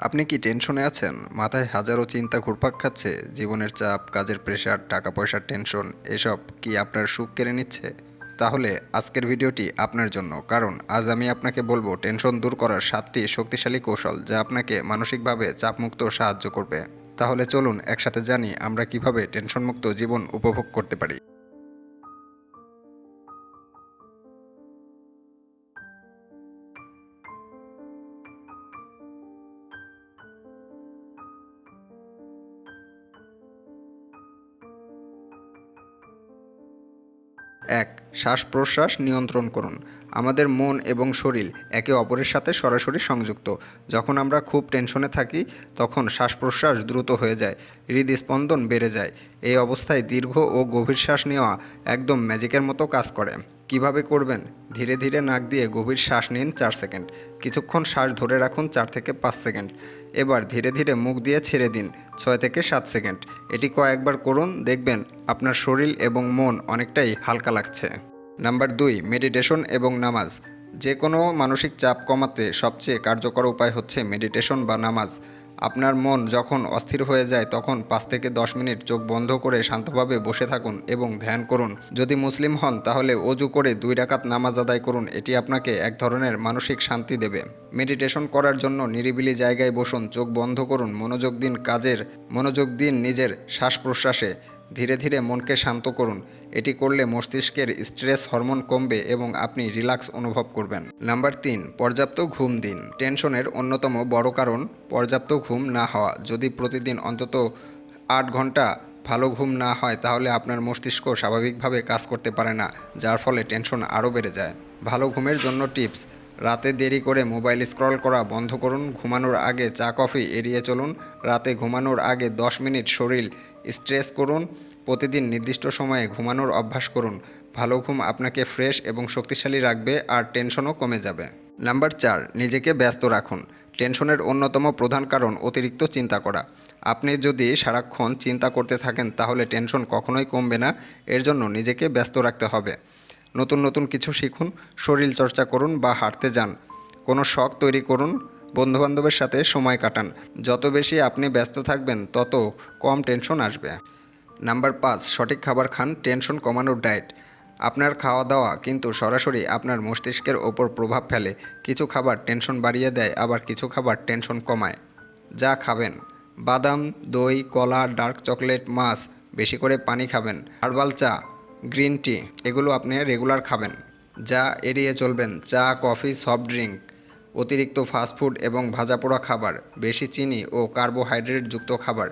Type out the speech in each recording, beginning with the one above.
আপনি কি টেনশনে আছেন? মাথায় হাজারো চিন্তা ঘুরপাক খাচ্ছে, জীবনের চাপ, কাজের প্রেশার টাকা পয়সার টেনশন এসব কি আপনার সুখ কেড়ে নিচ্ছে? তাহলে আজকের ভিডিওটি আপনার জন্য, কারণ আজ আমি আপনাকে বলব টেনশন দূর করার সাতটি শক্তিশালী কৌশল যা আপনাকে মানসিকভাবে চাপমুক্ত সাহায্য করবে। তাহলে চলুন একসাথে জানি আমরা কীভাবে টেনশনমুক্ত জীবন উপভোগ করতে পারি। এক শ্বাস প্রশ্বাস নিয়ন্ত্রণ করুন। আমাদের মন এবং শরীর একে অপরের সাথে সরাসরি সংযুক্ত। যখন আমরা খুব টেনশনে থাকি, তখন শ্বাস প্রশ্বাস দ্রুত হয়ে যায়, হৃদস্পন্দন বেড়ে যায়। এই অবস্থায় দীর্ঘ ও গভীর শ্বাস নেওয়া একদম ম্যাজিকের মতো কাজ করে। কীভাবে করবেন? ধীরে ধীরে নাক দিয়ে গভীর শ্বাস নিন চার সেকেন্ড। কিছুক্ষণ শ্বাস ধরে রাখুন চার থেকে পাঁচ সেকেন্ড। এবার ধীরে ধীরে মুখ দিয়ে ছেড়ে দিন ছয় থেকে সাত সেকেন্ড। এটি কয়েকবার করুন, দেখবেন আপনার শরীর এবং মন অনেকটাই হালকা লাগছে। নাম্বার দুই, মেডিটেশন এবং নামাজ। যে কোনো মানসিক চাপ কমাতে সবচেয়ে কার্যকর উপায় হচ্ছে মেডিটেশন বা নামাজ। আপনার মন যখন অস্থির হয়ে যায়, তখন পাঁচ থেকে দশ মিনিট চোখ বন্ধ করে শান্তভাবে বসে থাকুন এবং ধ্যান করুন। যদি মুসলিম হন, তাহলে অজু করে দুই রাকাত নামাজ আদায় করুন। এটি আপনাকে এক ধরনের মানসিক শান্তি দেবে। মেডিটেশন করার জন্য নিরিবিলি জায়গায় বসুন, চোখ বন্ধ করুন, মনোযোগ দিন কাজের, মনোযোগ দিন নিজের শ্বাস প্রশ্বাসে ধীরে ধীরে মনকে শান্ত করুন। এটি করলে মস্তিষ্কের স্ট্রেস হরমোন কমবে এবং আপনি রিল্যাক্স অনুভব করবেন। নাম্বার তিন, পর্যাপ্ত ঘুম দিন। টেনশনের অন্যতম বড় কারণ, পর্যাপ্ত ঘুম না হওয়া। যদি প্রতিদিন অন্তত আট ঘণ্টা ভালো ঘুম না হয়, তাহলে আপনার মস্তিষ্ক স্বাভাবিকভাবে কাজ করতে পারে না, যার ফলে টেনশন আরও বেড়ে যায়। ভালো ঘুমের জন্য টিপস রাতে দেরি করে মোবাইল স্ক্রল করা বন্ধ করুন, ঘুমানোর আগে চা, কফি এড়িয়ে চলুন, রাতে ঘুমানোর আগে দশ মিনিট শরীর স্ট্রেস করুন, প্রতিদিন নির্দিষ্ট সময়ে ঘুমানোর অভ্যাস করুন। ভালো ঘুম আপনাকে ফ্রেশ এবং শক্তিশালী রাখবে আর টেনশনও কমে যাবে। নাম্বার চার, নিজেকে ব্যস্ত রাখুন। টেনশনের অন্যতম প্রধান কারণ অতিরিক্ত চিন্তা করা। আপনি যদি সারাক্ষণ চিন্তা করতে থাকেন তাহলে টেনশন কখনোই কমবে না, এর জন্য নিজেকে ব্যস্ত রাখতে হবে। নতুন নতুন কিছু শিখুন, শরীর চর্চা করুন বা হাঁটতে যান। কোনো শখ তৈরি করুন, বন্ধুবান্ধবের সাথে সময় কাটান। যত বেশি আপনি ব্যস্ত থাকবেন, তত কম টেনশন আসবে। নাম্বার পাঁচ, সঠিক খাবার খান, টেনশন কমানোর ডায়েট। আপনার খাওয়া দাওয়া কিন্তু সরাসরি আপনার মস্তিষ্কের ওপর প্রভাব ফেলে। কিছু খাবার টেনশন বাড়িয়ে দেয়, আবার কিছু খাবার টেনশন কমায়। যা খাবেন। বাদাম, দই, কলা, ডার্ক চকলেট, মাছ, বেশি করে পানি খাবেন। হার্বাল চা গ্রিন টি, এগুলো আপনি রেগুলার খাবেন, যা এড়িয়ে চলবেন। চা, কফি সফট ড্রিঙ্ক অতিরিক্ত ফাস্টফুড এবং ভাজাপোড়া খাবার, বেশি চিনি ও কার্বোহাইড্রেটযুক্ত খাবার।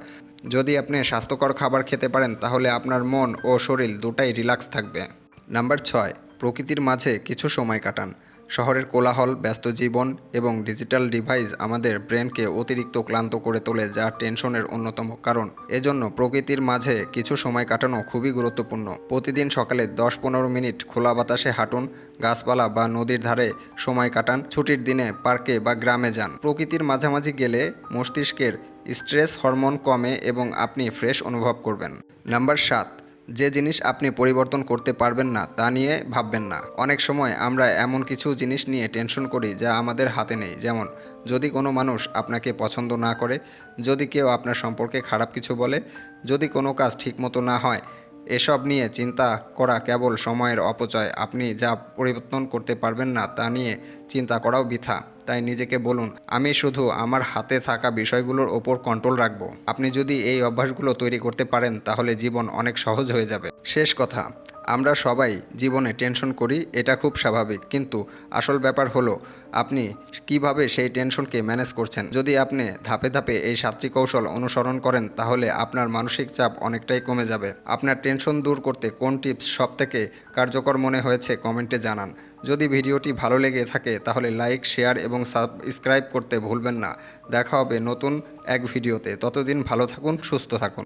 যদি আপনি স্বাস্থ্যকর খাবার খেতে পারেন, তাহলে আপনার মন ও শরীর দুটাই রিল্যাক্স থাকবে। নাম্বার ছয়, প্রকৃতির মাঝে কিছু সময় কাটান। শহরের কোলাহল, ব্যস্ত জীবন এবং ডিজিটাল ডিভাইস আমাদের ব্রেনকে অতিরিক্ত ক্লান্ত করে তোলে, যা টেনশনের অন্যতম কারণ। এজন্য প্রকৃতির মাঝে কিছু সময় কাটানো খুবই গুরুত্বপূর্ণ। প্রতিদিন সকালে দশ পনেরো মিনিট খোলা বাতাসে হাঁটুন, গাছপালা বা নদীর ধারে সময় কাটান, ছুটির দিনে পার্কে বা গ্রামে যান। প্রকৃতির মাঝামাঝি গেলে মস্তিষ্কের স্ট্রেস হরমোন কমে এবং আপনি ফ্রেশ অনুভব করবেন। নাম্বার সাত যে জিনিস আপনি পরিবর্তন করতে পারবেন না, তা নিয়ে ভাববেন না। অনেক সময় আমরা এমন কিছু জিনিস নিয়ে টেনশন করি যা আমাদের হাতে নেই। যেমন, যদি কোনো মানুষ আপনাকে পছন্দ না করে, যদি কেউ আপনার সম্পর্কে খারাপ কিছু বলে, যদি কোনো কাজ ঠিকমতো না হয় এসব নিয়ে চিন্তা করা কেবল সময়ের অপচয়। আপনি যা পরিবর্তন করতে পারবেন না তা নিয়ে চিন্তা করাও বৃথা। তাই নিজেকে বলুন, আমি শুধু আমার হাতে থাকা বিষয়গুলোর ওপর কন্ট্রোল রাখব। আপনি যদি এই অভ্যাসগুলো তৈরি করতে পারেন, তাহলে জীবন অনেক সহজ হয়ে যাবে। শেষ কথা। আমরা সবাই জীবনে টেনশন করি, এটা খুব স্বাভাবিক। কিন্তু আসল ব্যাপার হলো, আপনি কীভাবে সেই টেনশনকে ম্যানেজ করছেন? যদি আপনি ধাপে ধাপে এই সাতটি কৌশল অনুসরণ করেন, তাহলে আপনার মানসিক চাপ অনেকটাই কমে যাবে। আপনার টেনশন দূর করতে কোন টিপস সবথেকে কার্যকর মনে হয়েছে কমেন্টে জানান। যদি ভিডিওটি ভালো লেগে থাকে, তাহলে লাইক, শেয়ার এবং সাবস্ক্রাইব করতে ভুলবেন না। দেখা হবে নতুন এক ভিডিওতে। ততদিন ভালো থাকুন, সুস্থ থাকুন।